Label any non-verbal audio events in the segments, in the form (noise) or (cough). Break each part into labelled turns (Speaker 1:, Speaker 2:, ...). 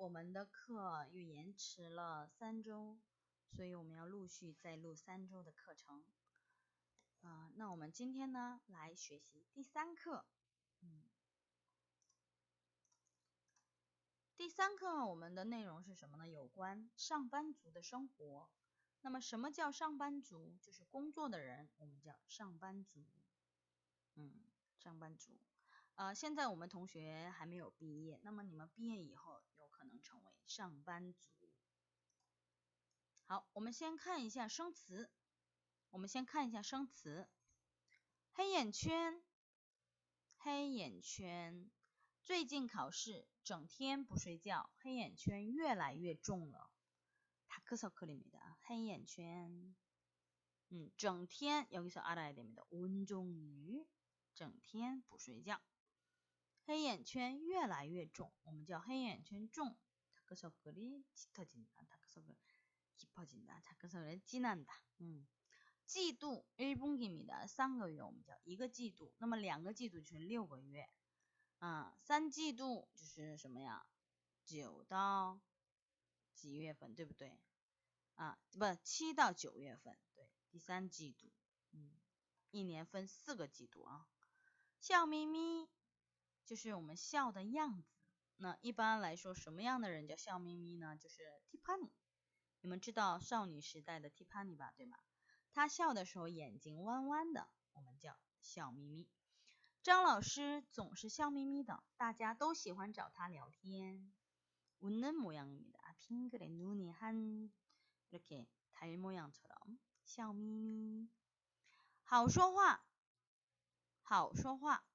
Speaker 1: 我们的课又延迟了三周，所以我们要陆续再录三周的课程。啊，那我们今天呢来学习第三课。嗯，第三课我们的内容是什么呢？有关上班族的生活。那么什么叫上班族？就是工作的人，我们叫上班族。嗯，上班族。呃，现在我们同学还没有毕业，那么你们毕业以后可能成为上班族。好，我们先看一下生词。我们先看一下生词。黑眼圈，黑眼圈。最近考试，整天不睡觉，黑眼圈越来越重了。다크서클입니 다。 黑眼圈。嗯，整天여기서알아야됩니 다。 온종 일， 整天不睡觉。 黑眼圈越来越重，我们叫黑眼圈重。다크서클이짙어진 다， 다크서클깊어진 다， 다크서클진한 다。 嗯，季度일분기입니 다， 三个月我们叫一个季度。那么两个季度就是六个月。啊，三季度就是什么呀？九到几月份，对不对？啊，不，七到九月份，对，第三季度。嗯，一年分四个季度啊。笑眯眯。 就是我们笑的样子。那一般来说，什么样的人叫笑眯眯呢？就是 Tiffany。你们知道少女时代的 Tiffany 吧？对吗？她笑的时候眼睛弯弯的，我们叫笑眯眯。张老师总是笑眯眯的，大家都喜欢找他聊天。웃는모양입니 다。 핑크의눈이한이렇게달모양처럼笑眯眯。好说话，好说话。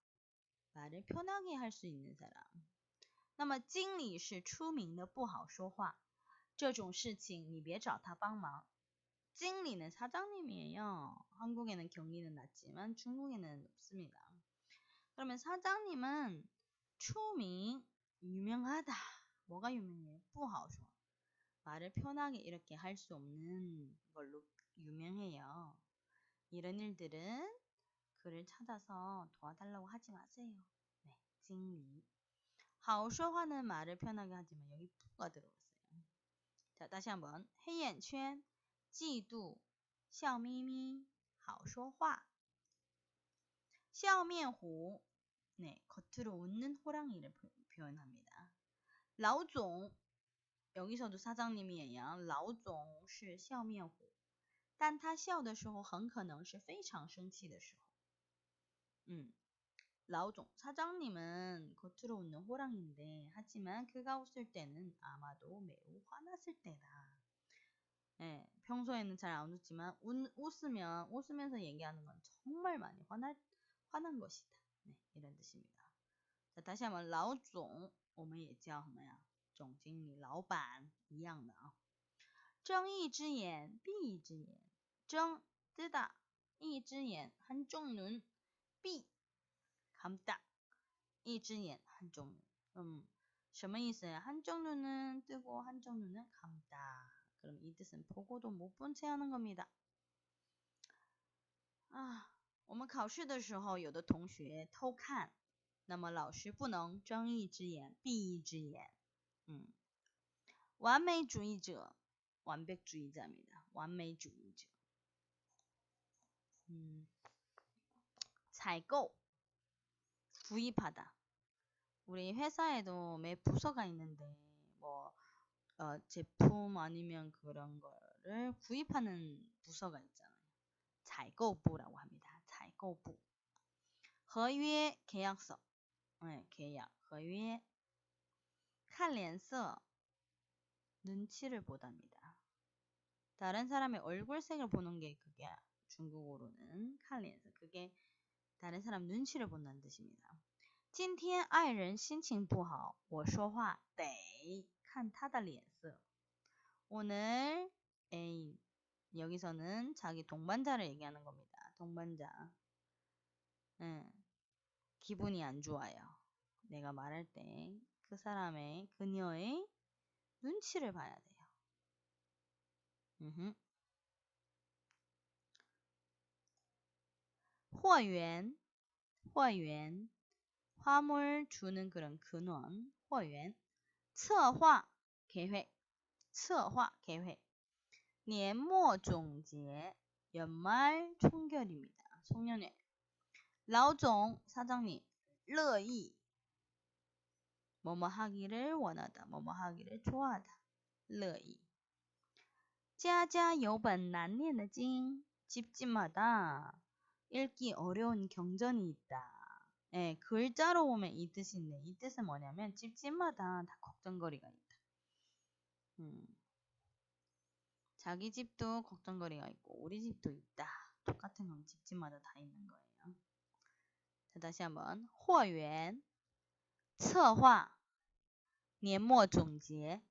Speaker 1: 말을편하게할수있는사 람。 那么经理是出名的不好说话，这种事情你别找他帮忙。经理는사장님이에요한국에는경리는낮지만중국에는높습니다그러면사장님은出名유명하다뭐가유명해不好说。말을편하게이렇게할수없는걸로유명해요이런일들은 그를 찾아서 도와달라고 하지 마세요. 네, 经理. 好说话는 말을 편하게 하지만 여기 부가 들어갔어요. 자, 다시 한번. 黑眼圈, 嫉妒,笑眯眯,好说话. 笑面虎, 네, 겉으로 웃는 호랑이를 표현합니다. 라오종, 여기서도 사장님이에요. 라오종 是笑面虎但他笑的时候很可能是非常生气的时候。 음. 라오종 사장님은 겉으로 웃는 호랑인데 하지만 그가 웃을 때는 아마도 매우 화났을 때다. 예, 평소에는 잘 안 웃지만 웃, 웃으면 웃으면서 얘기하는 건 정말 많이 화날 화난 것이다. 네, 이런 뜻입니다. 자, 다시 한번 라오종 我们也叫什么呀？总经理老板一样的啊。睁一只眼闭一只眼，睁 뜨다 一只眼한쪽 눈 闭 감다. 一只眼 한쪽 눈. 음, 什么意思呀? 한쪽 눈은 뜨고 한쪽 눈은 감다. 그럼 이 뜻은 보고도 못 본 채 하는 겁니다. 아, 我们考试的时候有的同学偷看，那么老师不能睁一只眼闭一只眼。 음, 完美主义者, 완벽주의자입니다. 完美主义者. 음, 采购 구입하다. 우리 회사에도 매 부서가 있는데 뭐 어, 제품 아니면 그런 거를 구입하는 부서가 있잖아요. 采购部라고 합니다. 采购部. 合约 계약서. 네, 계약. 合约. 看脸色 눈치를 보답니다. 다른 사람의 얼굴색을 보는 게 그게 중국어로는 看脸色. 그게 다른 사람 눈치를 본다는 뜻입니다. 今天爱人心情不好我说话得看他的脸色 오늘 애인 여기서는 자기 동반자를 얘기하는 겁니다. 동반자. 응. 기분이 안 좋아요. 내가 말할 때 그 사람의 그녀의 눈치를 봐야 돼요. 으흠. 货源货源 화물 주는 그런 근원, 货源. 策划 계획, 策划 계획. 年末总结, 연말 총결입니다. 송년회. 라오종 사장님, 乐意 뭐뭐 하기를 원하다, 뭐뭐 하기를 좋아하다. 乐意. 家家有本难念的经. 집집마다 읽기 어려운 경전이 있다. 예, 글자로 보면 이 뜻인데 이 뜻은 뭐냐면 집집마다 다 걱정거리가 있다. 음. 자기 집도 걱정거리가 있고 우리 집도 있다. 똑같은 건 집집마다 다 있는 거예요. 자, 다시 한번 货源 策划 年末总结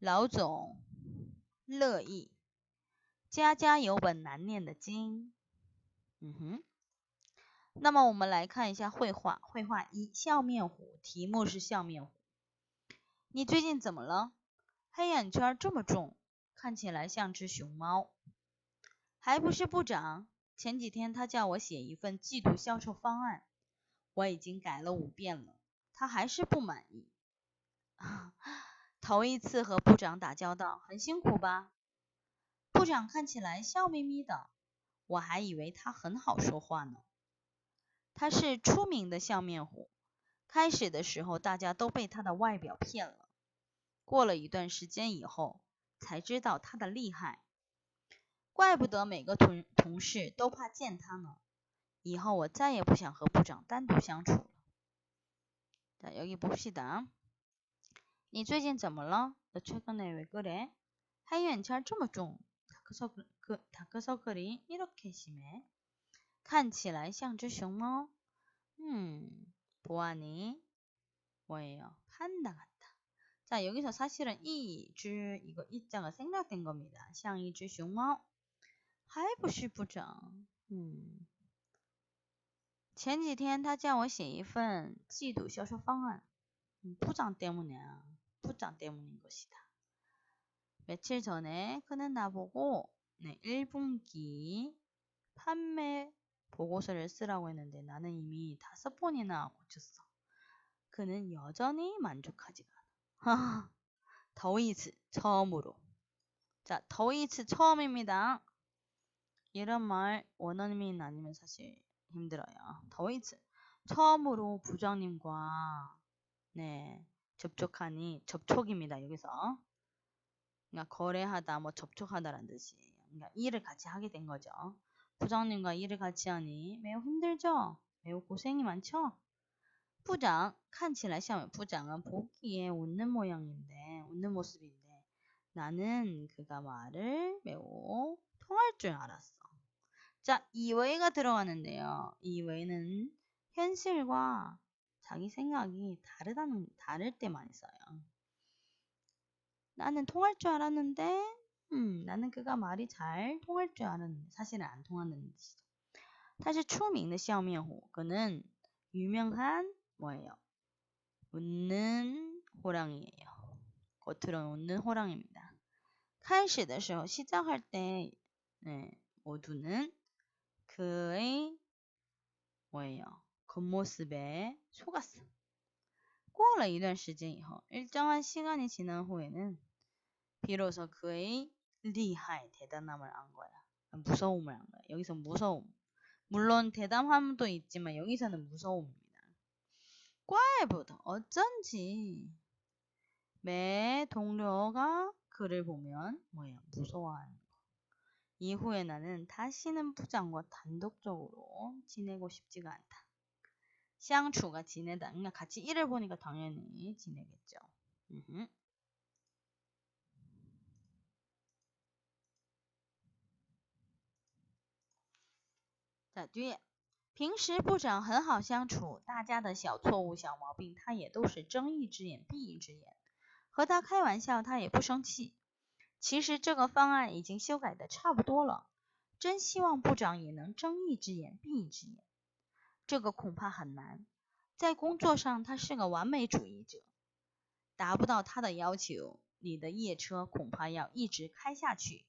Speaker 1: 老总乐意家家有本难念的经 嗯哼。那么我们来看一下绘画。绘画一，笑面虎。题目是笑面虎。你最近怎么了？黑眼圈这么重，看起来像只熊猫。还不是部长？前几天他叫我写一份季度销售方案，我已经改了五遍了，他还是不满意。(laughs) 头一次和部长打交道，很辛苦吧？部长看起来笑眯眯的。我还以为他很好说话呢。他是出名的笑面虎。开始的时候，大家都被他的外表骗了。过了一段时间以后，才知道他的厉害。怪不得每个同同事都怕见他呢。以后我再也不想和部长单独相处了。자여기봅시다你最近怎么了？너최근에왜그래하얀철저뭐좀 다크서클그다크서클이이렇게심해看起来像只熊猫。嗯，보아니뭐예요판다같다자여기서사실은이줄이거이자가생략된겁니다像一只熊猫。还不是部长。嗯，前几天他叫我写一份季度销售方案。部长때문에부장때문인것이다 며칠 전에그는나보고 네 1분기 판매 보고서를 쓰라고 했는데 나는 이미 다섯 번이나 고쳤어. 그는 여전히 만족하지가 않아. (laughs) 더이츠 처음으로. 자, 더이츠 처음입니다. 이런 말 원어민 아니면 사실 힘들어요. 더이츠 처음으로 부장님과 네 접촉하니 접촉입니다. 여기서 그러니까 거래하다, 뭐 접촉하다라는 뜻이에요. 그러니까 일을 같이 하게 된 거죠. 부장님과 일을 같이 하니 매우 힘들죠? 매우 고생이 많죠? 부장, 칸치라시하면 부장은 보기에 웃는 모양인데, 웃는 모습인데, 나는 그가 말을 매우 통할 줄 알았어. 자, 이외가 들어가는데요. 이외는 현실과 자기 생각이 다르다는, 다를 때만 있어요. 나는 통할 줄 알았는데, 음, 나는 그가 말이 잘 통할 줄 아는 사실은 안 통하는 뜻이죠. 사실 추名的 샤오미호 그는 유명한 뭐예요? 웃는 호랑이에요. 겉으로 웃는 호랑이입니다. 开始的时候 시작할 때 네, 모두는 그의 뭐예요? 겉모습에 속았어. 过了一段时间以后 일정한 시간이 지난 후에는 비로소 그의 리하의 대단함을 안 거야. 무서움을 안 거야. 여기서 무서움. 물론 대담함도 있지만 여기서는 무서움입니다. 꽈에보다 어쩐지 매 동료가 그를 보면 뭐야 무서워하는 거. 이후에 나는 다시는 부장과 단독적으로 지내고 싶지가 않다. 쌍추가 지내다. 그러니까 같이 일을 보니까 당연히 지내겠죠. 으흠. 小军平时部长很好相处大家的小错误小毛病他也都是睁一只眼闭一只眼。和他开玩笑他也不生气。其实这个方案已经修改的差不多了真希望部长也能睁一只眼闭一只眼这个恐怕很难。在工作上他是个完美主义者达不到他的要求你的夜车恐怕要一直开下去。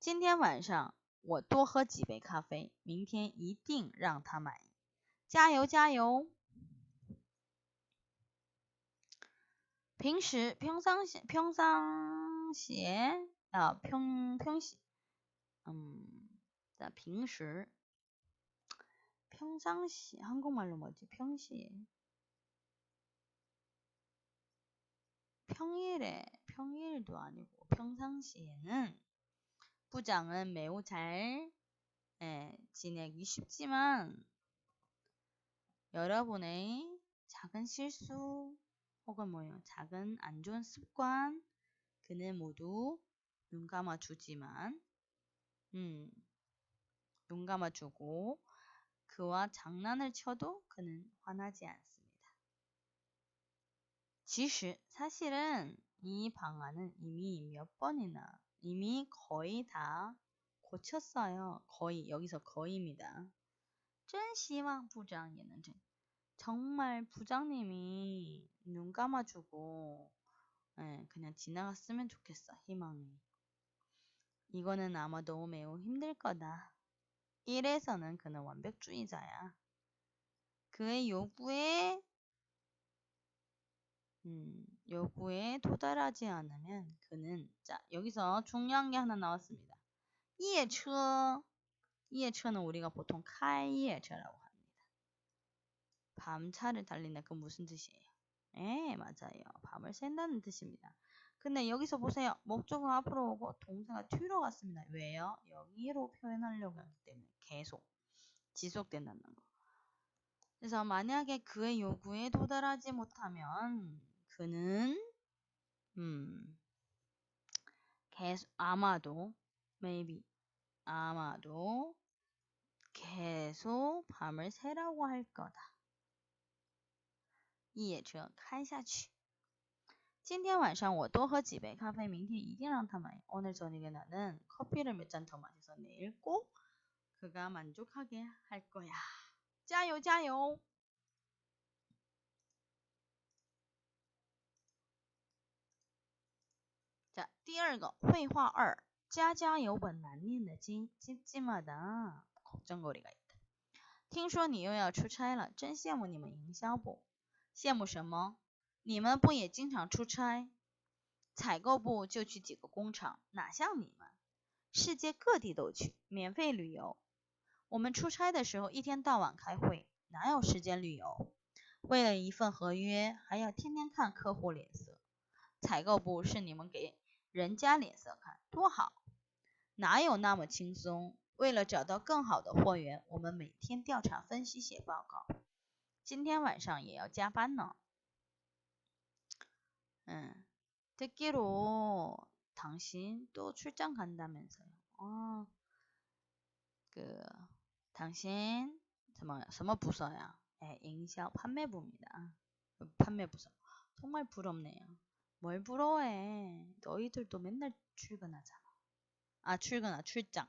Speaker 1: 今天晚上我多喝几杯咖啡，明天一定让他满意。加油加油！ 平时 평상시 평상시에 아, 평 평시 음, 자, 平时 평상시 한국말로 뭐지? 평시에 평일에 평일도 아니고 평상시에는 부장은 매우 잘 예, 지내기 쉽지만 여러분의 작은 실수 혹은 뭐예요? 작은 안 좋은 습관 그는 모두 눈 감아 주지만 음, 눈 감아 주고 그와 장난을 쳐도 그는 화나지 않습니다. 지시 사실은 이 방안은 이미 몇 번이나 이미 거의 다 고쳤어요. 거의 여기서 거의입니다. 真希望 부장님은 정말 부장님이 눈 감아주고 예, 그냥 지나갔으면 좋겠어. 희망이. 이거는 아마도 매우 힘들 거다. 1에서는 그는 완벽주의자야. 그의 요구에 음, 요구에 도달하지 않으면 그는 자 여기서 중요한 게 하나 나왔습니다. 예처 예처는 우리가 보통 카이예처라고 합니다. 밤차를 달린다 그 무슨 뜻이에요? 예 맞아요. 밤을 샌다는 뜻입니다. 근데 여기서 보세요. 목적은 앞으로 오고 동사가 뒤로 갔습니다. 왜요? 여기로 표현하려고 하기 때문에 계속 지속된다는 거. 그래서 만약에 그의 요구에 도달하지 못하면 그는 음 계속 아마도 maybe 아마도 계속 밤을 새라고 할 거다. 夜车开下去。 今天晚上我多喝几杯咖啡，明天一定让他买。 오늘 저녁에 나는 커피를 몇 잔 더 마셔서 내일 꼭 그가 만족하게 할 거야. 加油加油! 자, 第二个绘画二家家有本难念的经 집집마다 걱정거리가 있다. 听说你又要出差了，真羡慕你们营销部。羡慕什么？你们不也经常出差？采购部就去几个工厂，哪像你们，世界各地都去，免费旅游。我们出差的时候一天到晚开会，哪有时间旅游？为了一份合约，还要天天看客户脸色。采购部是你们给 人家脸色看，多好！哪有那么轻松？为了找到更好的货源，我们每天调查分析写报告，今天晚上也要加班呢。 응. 듣기로 당신 또 출장 간다면서요. 어, 그 당신 什么什么 부서야? 예,营销 판매부입니다. 판매부서. 정말 부럽네요. 뭘 부러워해. 너희들도 맨날 출근하잖아. 아, 출근아, 출장.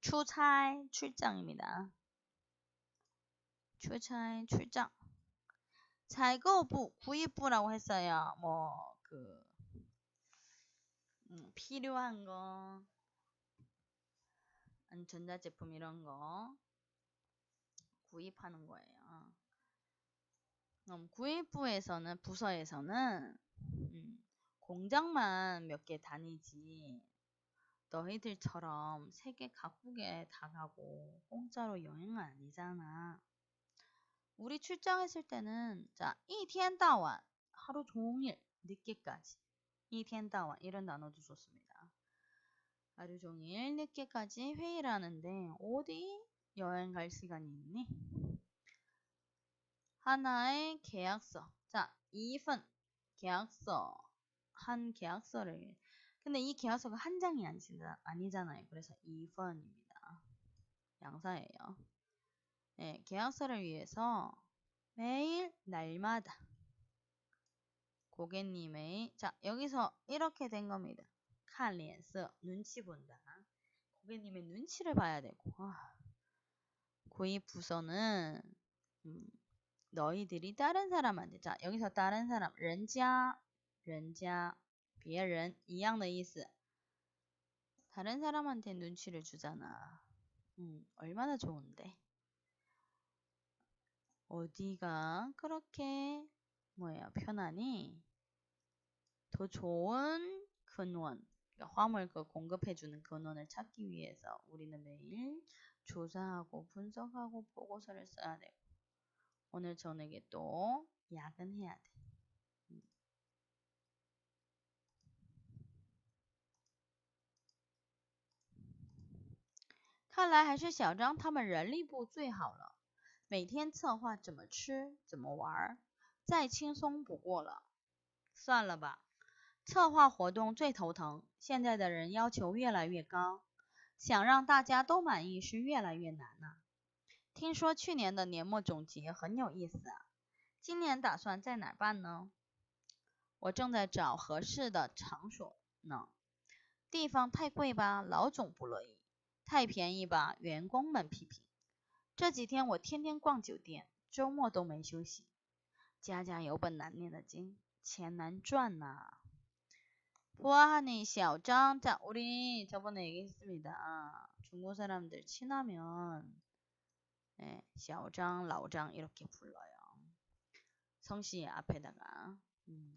Speaker 1: 추差, 출장입니다. 출差, 출장. 자, 이거 부, 구입부라고 했어요. 뭐, 그, 음, 필요한 거, 아니, 전자제품 이런 거 구입하는 거예요. 그럼 구입부에서는, 부서에서는 음, 공장만 몇 개 다니지 너희들처럼 세계 각국에 다 가고 공짜로 여행은 아니잖아. 우리 출장했을 때는 자, 이텐다완 하루 종일 늦게까지 이텐다완 이런 단어도 좋습니다. 하루 종일 늦게까지 회의를 하는데 어디 여행 갈 시간이 있니? 하나의 계약서. 자, 이份 계약서 한 계약서를 근데 이 계약서가 한 장이 아니잖아요. 그래서 이번입니다. 양사예요. 네, 계약서를 위해서 매일 날마다 고객님의 자 여기서 이렇게 된 겁니다. 칼리엔스 눈치 본다. 고객님의 눈치를 봐야 되고 아, 구입 부서는 음, 너희들이 다른 사람한테 자 여기서 다른 사람 人家人家别人一样的意思 다른 사람한테 눈치를 주잖아. 음, 얼마나 좋은데. 어디가 그렇게 뭐예요 편하니 더 좋은 근원, 그러니까 화물 그 공급해주는 근원을 찾기 위해서 우리는 매일 조사하고 분석하고 보고서를 써야 되고 오늘 저녁에 또 야근해야 돼. 看来还是小张他们人力部最好了，每天策划怎么吃，怎么玩，再轻松不过了。算了吧，策划活动最头疼，现在的人要求越来越高，想让大家都满意是越来越难了。 听说去年的年末总结很有意思啊，今年打算在哪办呢？我正在找合适的场所呢，地方太贵吧，老总不乐意。太便宜吧，员工们批评。这几天我天天逛酒店，周末都没休息。家家有本难念的经，钱难赚呐。보아하니小张，자우리저번에얘기했습니다中国사람들친하면 예小张老张이렇게불러요성씨앞에다가음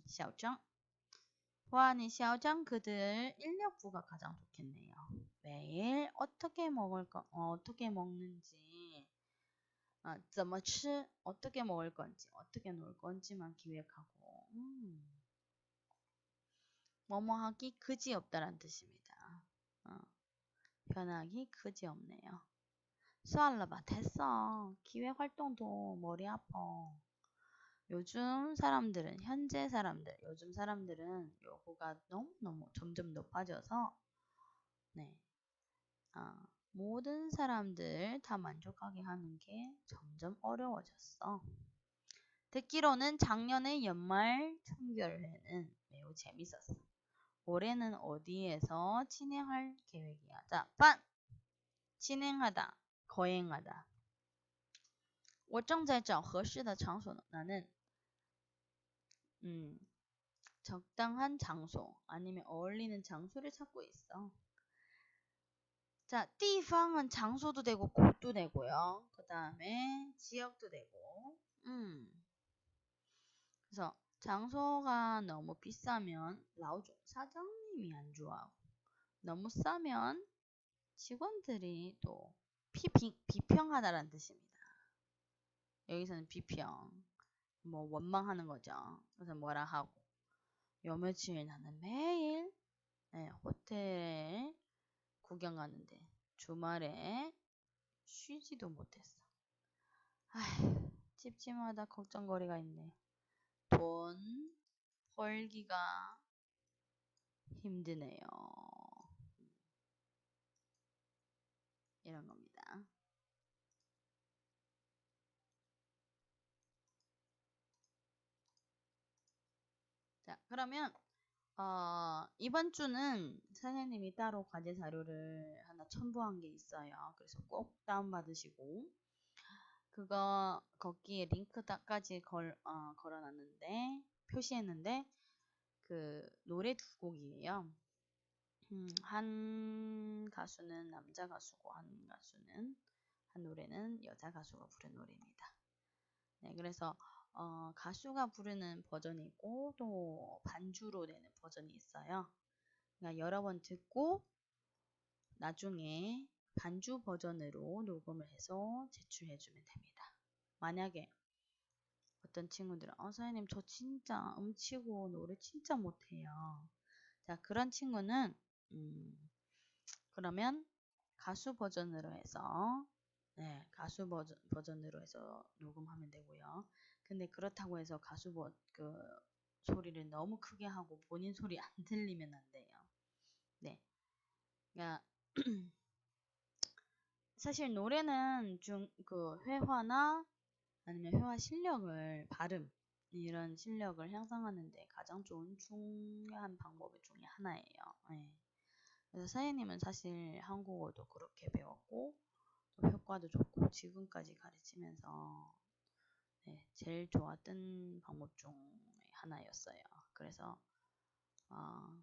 Speaker 1: 小张보아하니小张그들인력부가가장좋겠네요 매일 어떻게 먹을 거, 어, 떻게 먹는지, 아, 怎么吃, 어떻게 먹을 건지, 어떻게 놀 건지만 기획하고, 음. 뭐뭐 하기 그지 없다란 뜻입니다. 어, 변하기 그지 없네요. 쏘알라바 됐어. 기획 활동도 머리 아파. 요즘 사람들은 현재 사람들, 요즘 사람들은 요구가 너무너무 점점 높아져서 네. 아, 모든 사람들 다 만족하게 하는 게 점점 어려워졌어. 듣기로는 작년의 연말 청결회는 매우 재밌었어. 올해는 어디에서 진행할 계획이야? 자, 반! 진행하다, 거행하다. 我正在找合适的场所 나는 음, 적당한 장소 아니면 어울리는 장소를 찾고 있어. 자, 地方은 장소도 되고 곳도 되고요. 그 다음에 지역도 되고. 음. 그래서 장소가 너무 비싸면 라오종 사장님이 안 좋아하고 너무 싸면 직원들이 또 피빙, 비평하다라는 뜻입니다. 여기서는 비평, 뭐 원망하는 거죠. 그래서 뭐라 하고 요 며칠 나는 매일 네, 호텔에 구경 가는데 주말에 쉬지도 못했어. 아휴, 찝찝하다 걱정거리가 있네. 돈 벌기가 힘드네요. 이런 겁니다. 자, 그러면 어, 이번 주는 선생님이 따로 과제 자료를 하나 첨부한 게 있어요. 그래서 꼭 다운받으시고 그거 거기에 링크까지 걸, 어, 걸어놨는데 표시했는데 그 노래 두 곡이에요. 음, 한 가수는 남자 가수고 한 가수는 한 노래는 여자 가수가 부른 노래입니다. 네, 그래서 어, 가수가 부르는 버전이 있고 또 반주로 되는 버전이 있어요. 그러니까 여러 번 듣고 나중에 반주 버전으로 녹음을 해서 제출해 주면 됩니다. 만약에 어떤 친구들은 어 선생님 저 진짜 음치고 노래 진짜 못해요. 자 그런 친구는 음, 그러면 가수 버전으로 해서 네 가수 버전, 버전으로 해서 녹음하면 되고요. 근데 그렇다고 해서 가수 뭐, 그 소리를 너무 크게 하고 본인 소리 안 (laughs) 들리면 안 돼요. 네. 그러니까 (clears throat) 사실 노래는 중 그 회화나 아니면 회화 실력을 발음 이런 실력을 향상하는데 가장 좋은 중요한 방법 중에 하나예요. 네. 그래서 사연님은 사실 한국어도 그렇게 배웠고 또 효과도 좋고 지금까지 가르치면서 네, 제일 좋았던 방법 중 하나였어요. 그래서 어,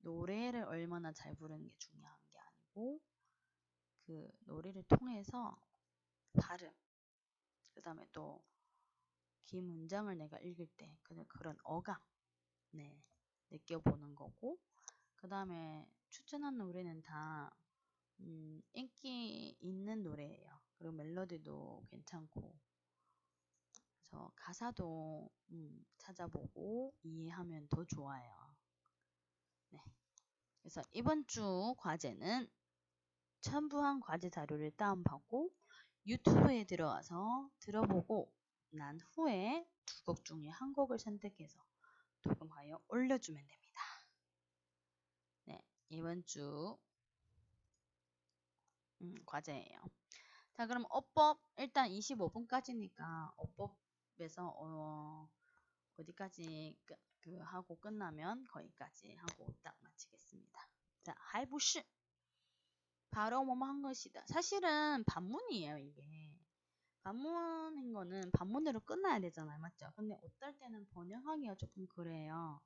Speaker 1: 노래를 얼마나 잘 부르는 게 중요한 게 아니고 그 노래를 통해서 발음 그 다음에 또 긴 문장을 내가 읽을 때 그런 어감 네 느껴보는 거고 그 다음에 추천한 노래는 다 음, 인기 있는 노래예요. 그리고 멜로디도 괜찮고 그래서 가사도 음, 찾아보고 이해하면 더 좋아요. 네. 그래서 이번 주 과제는 첨부한 과제 자료를 다운받고 유튜브에 들어와서 들어보고 난 후에 두 곡 중에 한 곡을 선택해서 녹음하여 올려주면 됩니다. 네, 이번 주 음, 과제예요. 자, 그럼 어법 일단 25분까지니까 어법 에서 어, 어디까지 끝, 그 하고 끝나면 거기까지 하고 딱 마치겠습니다. 자, 할부시 바로 뭐뭐 한 것이다. 사실은 반문이에요, 이게. 반문인 거는 반문대로 끝나야 되잖아요. 맞죠? 근데 어떨 때는 번역하기가 조금 그래요.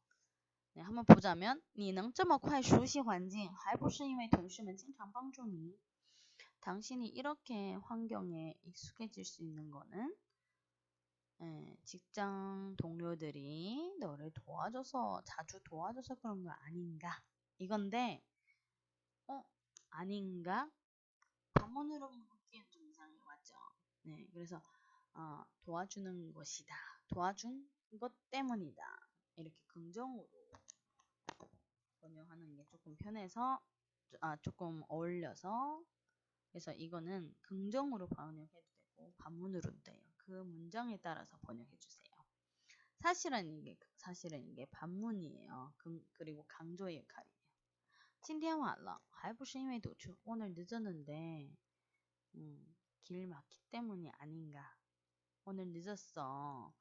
Speaker 1: 네, 한번 보자면 你能这么快熟悉环境还不是因为同事们经常帮助你 당신이 이렇게 환경에 익숙해질 수 있는 거는 예, 직장 동료들이 너를 도와줘서 자주 도와줘서 그런 거 아닌가? 이건데 어 아닌가? 반문으로 보기엔 좀 이상해 맞죠? 네 그래서 어, 도와주는 것이다. 도와준 것 때문이다. 이렇게 긍정으로 번역하는 게 조금 편해서 아 조금 어울려서 그래서 이거는 긍정으로 번역해도 되고 반문으로도 돼요. 그 문장에 따라서 번역해 주세요. 사실은 이게 사실은 이게 반문이에요. 그리고 강조의 역할이에요. 今天晚了还不是因为堵车 오늘 늦었는데 음, 길 막기 때문이 아닌가 오늘 늦었어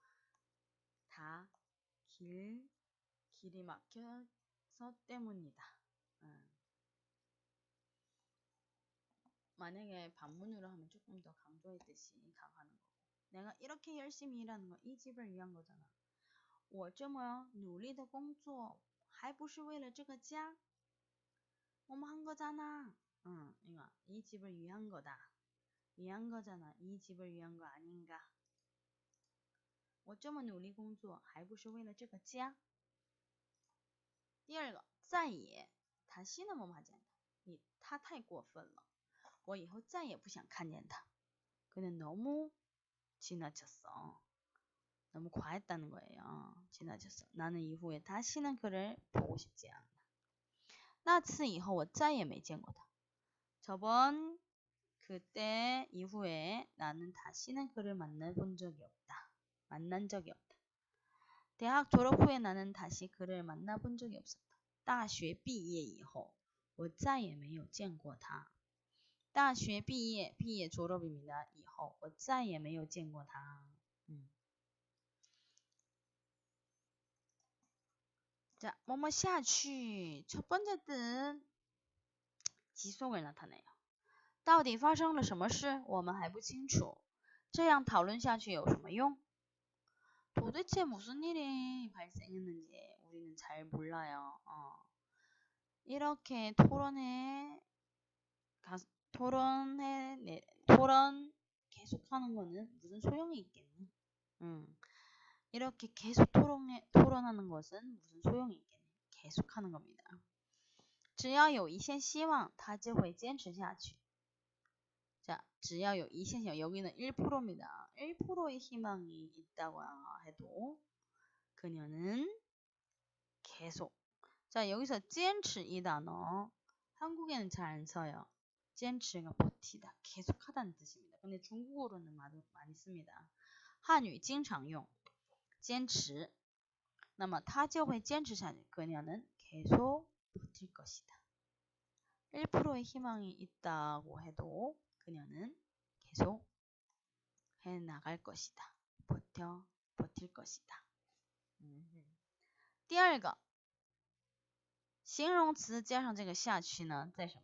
Speaker 1: 다 길 길이 막혀서 때문이다 음. 만약에 반문으로 하면 조금 더 강조했듯이 강하는 거고 내가 이렇게 열심히 일하는 거 이 집을 위한 거잖아 我这么努力的工作还不是为了这个家我们한 거잖아 응 이거 이 집을 위한 거다 위한 거잖아 이 집을 위한 거 아닌가 我这么努力工作还不是为了这个家第二个再也다시는 뭐 하지 않다 他太过分了 我以后再也不想看见他. 그는 너무 지나쳤어. 너무 과했다는 거예요. 지나쳤어. 나는 이후에 다시는 그를 보고 싶지 않아. 那次以后我再也没见过他. 저번 그때 이후에 나는 다시는 그를 만나본 적이 없다. 만난 적이 없다. 대학 졸업 후에 나는 다시 그를 만나본 적이 없었다. 大学毕业以后我再也没有见过他. 大学毕业，毕业 졸업입니다. 以后我再也没有见过他. 음. 자, 뭐뭐 下去첫 번째 뜻 지속을 나타내요. 到底发生了什么事我们还不清楚这样讨论下去有什么用 도대체 무슨 일이 발생했는지 우리는 잘 몰라요. 어. 이렇게 토론에 가, 토론해 내, 토론 계속하는 거는 무슨 소용이 있겠니? 음. 이렇게 계속 토론해, 토론하는 것은 무슨 소용이 있겠니? 계속하는 겁니다. 只要有一线希望他就会坚持下去 자, 只要有一线希望 여기는 1%입니다. 1%의 희망이 있다고 해도 그녀는 계속 자, 여기서 坚持이 단어 한국에는 잘 안 써요. 坚持가 버티다, 계속하다는 뜻입니다. 근데 중국어로는 많이, 많이 씁니다. 한유 经常用坚持那么他就会坚持下去 그녀는 계속 버틸 것이다. 1%의 희망이 있다고 해도 그녀는 계속 해 나갈 것이다. 버텨 버틸 것이다. 第二个形容词加上这个下去呢，在什么呀？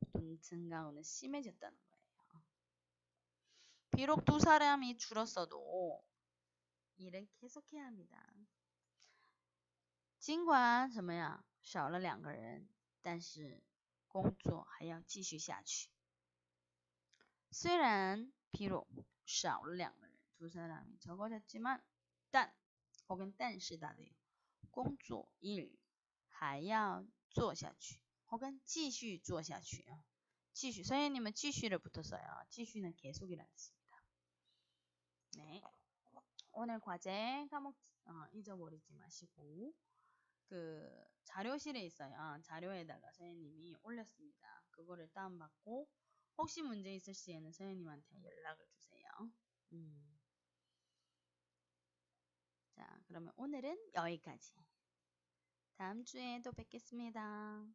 Speaker 1: 어떤 증가오는 심해졌다는 거예요. 비록 두 사람이 줄었어도 일을 계속해야 합니다. 尽管怎么样少了两个人但是工作还要继续下去虽然 비록 少了两个人두 사람이 적어졌지만 但 혹은 但是大的 工作 일, 还要做下去 혹은 지슈 주어샤슈요. 지슈 선생님은 지슈를 붙었어요. 지슈는 계속이라는 뜻입니다. 네. 오늘 과제 과목 어, 잊어버리지 마시고 그 자료실에 있어요. 어， 자료에다가 선생님이 올렸습니다. 그거를 다운받고 혹시 문제 있을 시에는 선생님한테 연락을 주세요. 음. 자, 그러면 오늘은 여기까지. 다음 주에 또 뵙겠습니다.